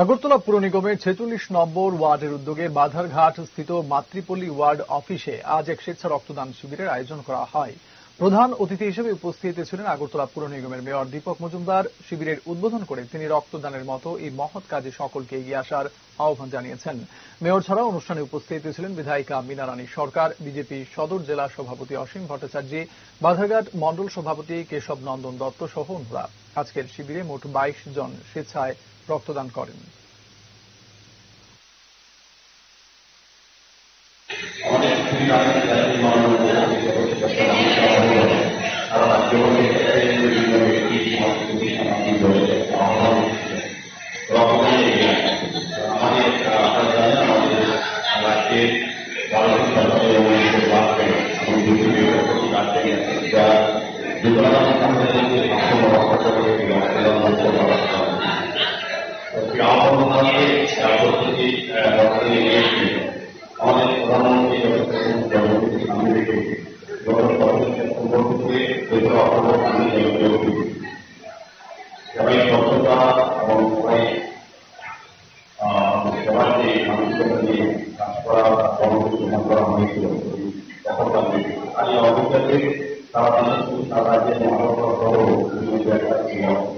আগরতলা পুর নিগমের ছেচল্লিশ নম্বর ওয়ার্ডের উদ্যোগে বাধারঘাট স্থিত মাতৃপল্লী ওয়ার্ড অফিসে আজ এক স্বেচ্ছা রক্তদান শিবিরের আয়োজন করা হয়। প্রধান অতিথি হিসেবে উপস্থিত ছিলেন আগরতলা পুর নিগমের মেয়র দীপক মজুমদার। শিবিরের উদ্বোধন করে তিনি রক্তদানের মতো এই মহৎ কাজে সকলকে এগিয়ে আসার আহ্বান জানিয়েছেন। মেয়র ছাড়াও অনুষ্ঠানে উপস্থিত ছিলেন বিধায়িকা মীনা রানী সরকার, বিজেপি সদর জেলা সভাপতি অসীম ভট্টাচার্য, বাধারঘাট মণ্ডল সভাপতি কেশব নন্দন দত্ত সহ অন্যরা। আজকের শিবিরে মোট বাইশ জন স্বেচ্ছায় রক্তদান করেন। আমাদের kalau kita yang berlatih untuk ke berlatih dan diperlakukan dengan semua protokol yang dalam masyarakat. Tapi apa mengenai jatuh di dalam ini oleh orang yang bertanggung di Amerika, orang orang yang membutuhkan beberapa orang yang bertanggung. Kami berkata orang lain, seperti kami seperti Thank you.